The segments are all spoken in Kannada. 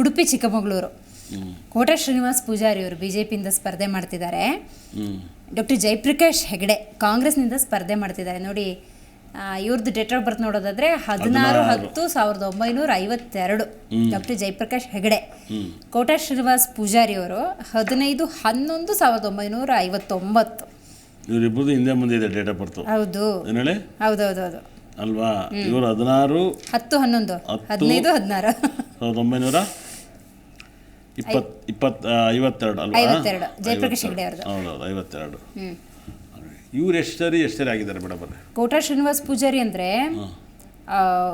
ಉಡುಪಿ ಚಿಕ್ಕಮಗಳೂರು. ಕೋಟ ಶ್ರೀನಿವಾಸ್ ಪೂಜಾರಿ ಅವರು ಬಿಜೆಪಿಯಿಂದ ಸ್ಪರ್ಧೆ ಮಾಡ್ತಿದ್ದಾರೆ. ಡಾಕ್ಟರ್ ಜಯಪ್ರಕಾಶ್ ಹೆಗಡೆ ಕಾಂಗ್ರೆಸ್ನಿಂದ ಸ್ಪರ್ಧೆ ಮಾಡ್ತಿದ್ದಾರೆ. ನೋಡಿ ಇವ್ರದ್ದು ಡೇಟ್ ಆಫ್ ಬರ್ತ್ ನೋಡೋದಾದ್ರೆ ಹದಿನಾರು ಹತ್ತು ಸಾವಿರದ ಒಂಬೈನೂರ ಐವತ್ತೆರಡು. ಡಾಕ್ಟರ್ ಜಯಪ್ರಕಾಶ್ ಹೆಗಡೆ. ಕೋಟ ಶ್ರೀನಿವಾಸ್ ಪೂಜಾರಿ ಅವರು ಹದಿನೈದು ಹನ್ನೊಂದು ಸಾವಿರದ ಒಂಬೈನೂರ ಐವತ್ತೊಂಬತ್ತು. ಇವರಿಬ್ಬರದು ಹಿಂದೆ ಮುಂದೆ ಇದೆ ಡೇಟ್ ಆಫ್ ಬರ್ತ್. ಹೌದು. ಹೌದೌದೌದು. ಅಲ್ವಾ? ಇವರು ಹದಿನಾರು ಹತ್ತು ಹನ್ನೊಂದು. ಹದಿನೈದು ಹದಿನಾರು. ಸಾವಿರದ ಒಂಬೈನೂರ ಇಪ್ಪತ್ ಇಪ್ಪತ್ ಆ, ಐವತ್ತೆರಡು ಅಲ್ವಾ? ಐವತ್ತೆರಡು. ಜಯಪ್ರಕಾಶ್ ಹೆಗ್ಡೆ ಅವ್ರದ್ದು. ಹೌದೌದು ಐವತ್ತೆರಡು. ಹ್ಮ್. ಇವ್ರು ಎಷ್ಟು ಸರಿ ಎಷ್ಟು ಸರಿ ಆಗಿದ್ದಾರೆ ಮೇಡಮ್ ಅವ್ರೆ ಕೋಟ ಶ್ರೀನಿವಾಸ್ ಪೂಜಾರಿ ಅಂದ್ರೆ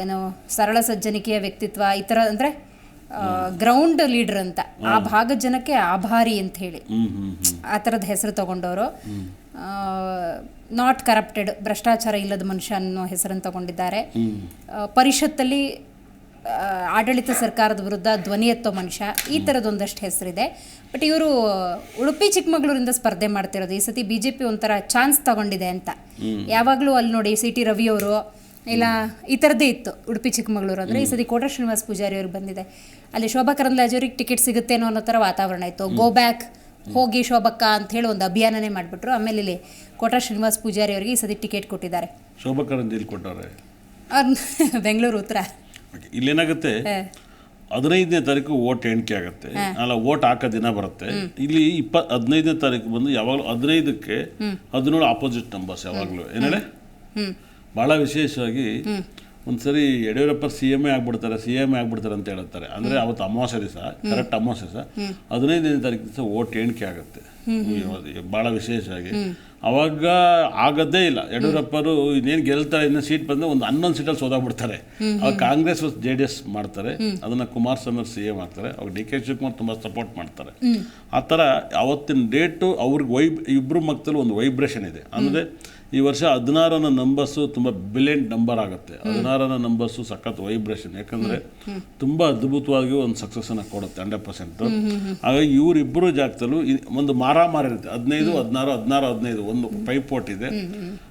ಏನು ಸರಳ ಸಜ್ಜನಿಕೆಯ ವ್ಯಕ್ತಿತ್ವ ಈ ತರ ಅಂದ್ರೆ ಗ್ರೌಂಡ್ ಲೀಡರ್ ಅಂತ. ಆ ಭಾಗ ಜನಕ್ಕೆ ಆಭಾರಿ ಅಂತ ಹೇಳಿ. ಆ ಥರದ ಹೆಸರು ತಗೊಂಡವರು. ನಾಟ್ ಕರಪ್ಟೆಡ್ ಭ್ರಷ್ಟಾಚಾರ ಇಲ್ಲದ ಮನುಷ್ಯ ಅನ್ನೋ ಹೆಸರನ್ನು ತಗೊಂಡಿದ್ದಾರೆ. ಪರಿಷತ್ತಲ್ಲಿ ಆಡಳಿತ ಸರ್ಕಾರದ ವಿರುದ್ಧ ಧ್ವನಿ ಎತ್ತೋ ಮನುಷ್ಯ ಈ ಥರದೊಂದಷ್ಟು ಹೆಸರಿದೆ. ಬಟ್ ಇವರು ಉಡುಪಿ ಚಿಕ್ಕಮಗಳೂರಿಂದ ಸ್ಪರ್ಧೆ ಮಾಡ್ತಿರೋದು. ಈ ಸತಿ ಬಿ ಜೆ ಪಿ ಒಂಥರ ಚಾನ್ಸ್ ತಗೊಂಡಿದೆ ಅಂತ. ಯಾವಾಗಲೂ ಅಲ್ಲಿ ನೋಡಿ ಸಿ ಟಿ ರವಿ ಅವರು ಇಲ್ಲ ಈ ಥರದ್ದೇ ಇತ್ತು ಉಡುಪಿ ಚಿಕ್ಕಮಗಳೂರು ಅಂದರೆ. ಈ ಸತಿ ಕೋಟ ಶ್ರೀನಿವಾಸ್ ಪೂಜಾರಿ ಅವ್ರಿಗೆ ಬಂದಿದೆ. ಅಲ್ಲಿ ಶೋಭಾ ಕರಂದ್ಲಾಜೆ ಅವ್ರಿಗೆ ಟಿಕೆಟ್ ಸಿಗುತ್ತೇನೋ ಅನ್ನೋ ಥರ ವಾತಾವರಣ ಇತ್ತು. ಗೋ ಬ್ಯಾಕ್ ಹೋಗಿ ಶೋಭಕ್ಕ ಅಂತ ಹೇಳಿ ಒಂದು ಅಭಿಯಾನನೇ ಮಾಡಿಬಿಟ್ರು. ಆಮೇಲೆ ಇಲ್ಲಿ ಕೋಟ ಶ್ರೀನಿವಾಸ್ ಪೂಜಾರಿ ಅವರಿಗೆ ಈ ಸತಿ ಟಿಕೆಟ್ ಕೊಟ್ಟಿದ್ದಾರೆ. ಶೋಭಾ ಬೆಂಗಳೂರು ಉತ್ತರ ಇಲ್ಲೇನಾಗುತ್ತೆ? ಹದಿನೈದನೇ ತಾರೀಕು ಓಟ್ ಎಣಿಕೆ ಆಗುತ್ತೆ. ಅಲ್ಲ ಓಟ್ ಹಾಕೋ ದಿನ ಬರುತ್ತೆ. ಇಲ್ಲಿ ಇಪ್ಪ ಹದಿನೈದನೇ ತಾರೀಕು ಬಂದು ಯಾವಾಗಲೂ ಹದಿನೈದಕ್ಕೆ ಹದಿನೇಳು ಆಪೋಸಿಟ್ ನಂಬರ್ಸ್ ಯಾವಾಗಲೂ. ಏನೇಳೆ ಭಾಳ ವಿಶೇಷವಾಗಿ ಒಂದ್ಸರಿ ಯಡಿಯೂರಪ್ಪ ಸಿ ಎಂ ಎ ಆಗ್ಬಿಡ್ತಾರೆ ಸಿ ಎಂ ಎ ಆಗ್ಬಿಡ್ತಾರೆ ಅಂತ ಹೇಳ್ತಾರೆ. ಅಂದರೆ ಅವತ್ತು ಅಮಾವಾಸ್ಯೆ ದಿವಸ ಕರೆಕ್ಟ್ ಅಮಾವಾಸ್ಯೆ ದಿವಸ. ಹದಿನೈದನೇ ತಾರೀಕು ದಿವಸ ಓಟ್ ಎಣಿಕೆ ಆಗುತ್ತೆ. ಭಾಳ ವಿಶೇಷವಾಗಿ. ಅವಾಗ ಆಗದೇ ಇಲ್ಲ. ಯಡಿಯೂರಪ್ಪರು ಇನ್ನೇನು ಗೆಲ್ತಾರೆ ಇನ್ನೂ ಸೀಟ್ ಬಂದ್ರೆ ಒಂದು ಹನ್ನೊಂದು ಸೀಟಲ್ಲಿ ಸೋದಾಗ್ಬಿಡ್ತಾರೆ ಅವಾಗ ಕಾಂಗ್ರೆಸ್ ಜೆ ಡಿ ಎಸ್ ಮಾಡ್ತಾರೆ. ಅದನ್ನ ಕುಮಾರಸ್ವಾಮಿ ಸಿ ಎ ಮಾಡ್ತಾರೆ. ಅವಾಗ ಡಿ ಕೆ ಶಿವಕುಮಾರ್ ತುಂಬ ಸಪೋರ್ಟ್ ಮಾಡ್ತಾರೆ. ಆ ಥರ ಅವತ್ತಿನ ಡೇಟು ಅವ್ರಿಗೆ ವೈಬ್ ಇಬ್ಬರು ಮಕ್ಕಳು ಒಂದು ವೈಬ್ರೇಷನ್ ಇದೆ. ಅಂದರೆ ಈ ವರ್ಷ ಹದಿನಾರನ ನಂಬರ್ಸು ತುಂಬ ಬಿಲಿಯಂಟ್ ನಂಬರ್ ಆಗುತ್ತೆ. ಹದಿನಾರನ ನಂಬರ್ಸು ಸಖತ್ ವೈಬ್ರೇಷನ್. ಯಾಕಂದರೆ ತುಂಬ ಅದ್ಭುತವಾಗಿ ಒಂದು ಸಕ್ಸಸ್ಸನ್ನು ಕೊಡುತ್ತೆ ಹಂಡ್ರೆಡ್ ಪರ್ಸೆಂಟು ಹಾಗಾಗಿ ಇವರಿಬ್ಬರು ಜಾಗದಲ್ಲೂ ಒಂದು ಒಂದು ಮಾರಾಮಾರ ಇರುತ್ತೆ ಹದಿನೈದು ಹದಿನಾರು ಹದಿನಾರು ಹದಿನೈದು ಒಂದು ಪೈಪೋಟ್ ಇದೆ.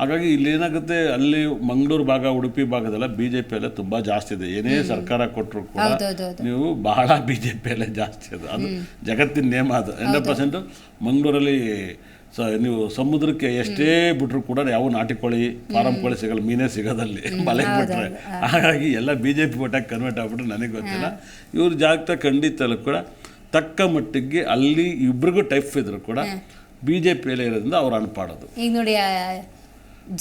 ಹಾಗಾಗಿ ಇಲ್ಲಿ ಏನಾಗುತ್ತೆ ಅಲ್ಲಿ ಮಂಗಳೂರು ಭಾಗ ಉಡುಪಿ ಭಾಗದಲ್ಲ ಬಿ ಜೆ ಪಿಯಲ್ಲೇ ತುಂಬ ಜಾಸ್ತಿ ಇದೆ. ಏನೇ ಸರ್ಕಾರ ಕೊಟ್ಟರು ಕೂಡ ನೀವು ಬಹಳ ಬಿ ಜೆ ಪಿಯಲ್ಲೇ ಜಾಸ್ತಿ ಅದು ಅದು ಜಗತ್ತಿನ ನೇಮ ಅದು. ಹಂಡ್ರೆಡ್ ಪರ್ಸೆಂಟು ಮಂಗಳೂರಲ್ಲಿ ಸ ನೀವು ಸಮುದ್ರಕ್ಕೆ ಎಷ್ಟೇ ಬಿಟ್ರು ಕೂಡ ಯಾವ ನಾಟಿ ಕೋಳಿ ಫಾರಂ ಕೋಳಿ ಸಿಗಲ್ಲ ಮೀನೇ ಸಿಗೋದಲ್ಲಿ ಮಲೆಗೆ ಬಿಟ್ಟರೆ ಹಾಗಾಗಿ ಎಲ್ಲ ಬಿ ಜೆ ಪಿ ಕನ್ವರ್ಟ್ ಆಗ್ಬಿಟ್ರೆ ನನಗೆ ಗೊತ್ತಿಲ್ಲ. ಇವ್ರ ಜಾಗತ ಖಂಡಿತಲ್ಲೂ ಕೂಡ ತಕ್ಕ ಮಟ್ಟಿಗೆ ಅಲ್ಲಿ ಇಬ್ರಿಗೂ ಟೈಫ್ ಇದ್ರು ಕೂಡ ಬಿ ಜೆ ಪಿಯಲ್ಲೇ ಇರೋದ್ರಿಂದ ಅವ್ರು ಅನ್ಪಾಡೋದು ಈಗ ನೋಡಿ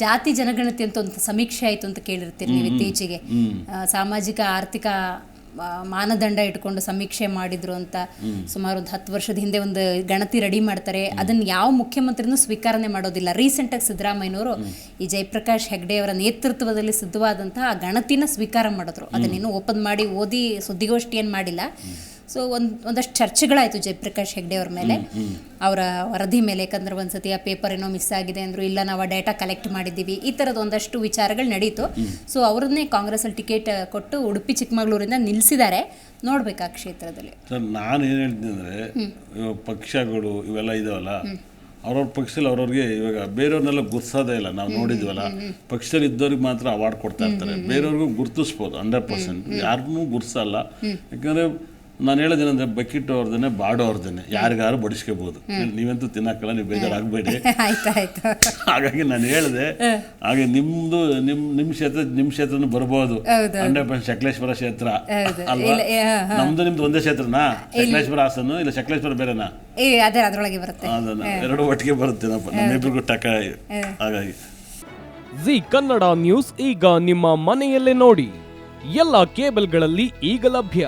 ಜಾತಿ ಜನಗಣತಿ ಅಂತ ಒಂದು ಸಮೀಕ್ಷೆ ಆಯಿತು ಅಂತ ಕೇಳಿರ್ತೀರಿ ನೀವು ಇತ್ತೀಚೆಗೆ. ಸಾಮಾಜಿಕ ಆರ್ಥಿಕ ಮಾನದಂಡ ಇಟ್ಕೊಂಡು ಸಮೀಕ್ಷೆ ಮಾಡಿದ್ರು ಅಂತ ಸುಮಾರು ಒಂದು ಹತ್ತು ವರ್ಷದ ಹಿಂದೆ ಒಂದು ಗಣತಿ ರೆಡಿ ಮಾಡ್ತಾರೆ. ಅದನ್ನ ಯಾವ ಮುಖ್ಯಮಂತ್ರಿನೂ ಸ್ವೀಕಾರನೆ ಮಾಡೋದಿಲ್ಲ. ರೀಸೆಂಟಾಗಿ ಸಿದ್ದರಾಮಯ್ಯನವರು ಈ ಜಯಪ್ರಕಾಶ್ ಹೆಗ್ಡೆ ಅವರ ನೇತೃತ್ವದಲ್ಲಿ ಸಿದ್ಧವಾದಂತಹ ಆ ಗಣತಿನ ಸ್ವೀಕಾರ ಮಾಡಿದ್ರು. ಅದನ್ನೇನು ಓಪನ್ ಮಾಡಿ ಓದಿ ಸುದ್ದಿಗೋಷ್ಠಿಯನ್ನು ಮಾಡಿಲ್ಲ. ಸೊ ಒಂದು ಒಂದಷ್ಟು ಚರ್ಚೆಗಳಾಯಿತು ಜಯಪ್ರಕಾಶ್ ಹೆಗ್ಡೆ ಅವ್ರ ಮೇಲೆ. ಅವರ ವರದಿ ಮೇಲೆ ಯಾಕಂದ್ರೆ ಒಂದ್ಸತಿ ಆ ಪೇಪರ್ ಏನೋ ಮಿಸ್ ಆಗಿದೆ ಅಂದ್ರು ಇಲ್ಲ ನಾವು ಆ ಡೇಟಾ ಕಲೆಕ್ಟ್ ಮಾಡಿದ್ದೀವಿ. ಈ ಥರದ ಒಂದಷ್ಟು ವಿಚಾರಗಳು ನಡೀತು. ಸೊ ಅವ್ರನ್ನೇ ಕಾಂಗ್ರೆಸ್ಸಲ್ಲಿ ಟಿಕೆಟ್ ಕೊಟ್ಟು ಉಡುಪಿ ಚಿಕ್ಕಮಗಳೂರಿಂದ ನಿಲ್ಲಿಸಿದ್ದಾರೆ ನೋಡ್ಬೇಕು ಆ ಕ್ಷೇತ್ರದಲ್ಲಿ. ಸರ್ ನಾನು ಏನು ಹೇಳ್ತೀನಿ ಅಂದರೆ ಪಕ್ಷಗಳು ಇವೆಲ್ಲ ಇದಾವಲ್ಲ ಅವ್ರವ್ರ ಪಕ್ಷದಲ್ಲಿ ಅವ್ರವ್ರಿಗೆ ಇವಾಗ ಬೇರೆಯವ್ರನ್ನೆಲ್ಲ ಗುರ್ಸೋದೇ ಇಲ್ಲ. ನಾವು ನೋಡಿದ್ವಲ್ಲ ಪಕ್ಷದಲ್ಲಿ ಇದ್ದವ್ರಿಗೆ ಮಾತ್ರ ಅವಾರ್ಡ್ ಕೊಡ್ತಾ ಇರ್ತಾರೆ. ಬೇರೆಯವ್ರಿಗೂ ಗುರ್ತಿಸ್ಬೋದು ಹಂಡ್ರೆಡ್ ಪರ್ಸೆಂಟ್ ಯಾರನ್ನೂ ಗುರ್ಸಲ್ಲ. ಯಾಕಂದರೆ ನಾನು ಹೇಳೋದೇನಂದ್ರೆ ಬಕೆಟ್ ಅವ್ರದೇ ಬಾಡೋ ಅವ್ರದೇ ಯಾರಿಗಾರು ಬಡಿಸ್ಕೋಬೋದು. ನೀವಂತೂ ತಿನ್ನಕ್ಕಲ್ಲ ನೀವು ಬೇಜಾರಾಗಬೇಡಿ ಆಯ್ತು ಆಯ್ತು. ಹಾಗಾಗಿ ನಾನು ಹೇಳಿದೆ ಹಾಗೆ ನಿಮ್ದು ನಿಮ್ ನಿಮ್ ಕ್ಷೇತ್ರ ನಿಮ್ ಕ್ಷೇತ್ರನು ಬರ್ಬೋದು. ಹೌದು. ಹಂಡ್ರೆಡ್ ಪರ್ಸೆಂಟ್ ಶಕ್ಲೇಶ್ವರ ಕ್ಷೇತ್ರ. ಅಲ್ವಾ. ನಮ್ದು ನಿಮ್ದು ಒಂದೇ ಕ್ಷೇತ್ರನಾ? ಶಕ್ಲೇಶ್ವರ ಹಾಸನ ಇಲ್ಲ ಶಕ್ಲೇಶ್ವರ ಬೇರೆನಾ? ಬರುತ್ತೆ. ಎರಡು ಒಟ್ಟಿಗೆ ಬರುತ್ತೇನಪ್ಪ ನಮ್ಮಿಬ್ರಿಗೂ ಟಕ ಹಾಗಾಗಿ. ಜಿ ಕನ್ನಡ ನ್ಯೂಸ್ ಈಗ ನಿಮ್ಮ ಮನೆಯಲ್ಲೇ ನೋಡಿ. ಎಲ್ಲ ಕೇಬಲ್ಗಳಲ್ಲಿ ಈಗ ಲಭ್ಯ.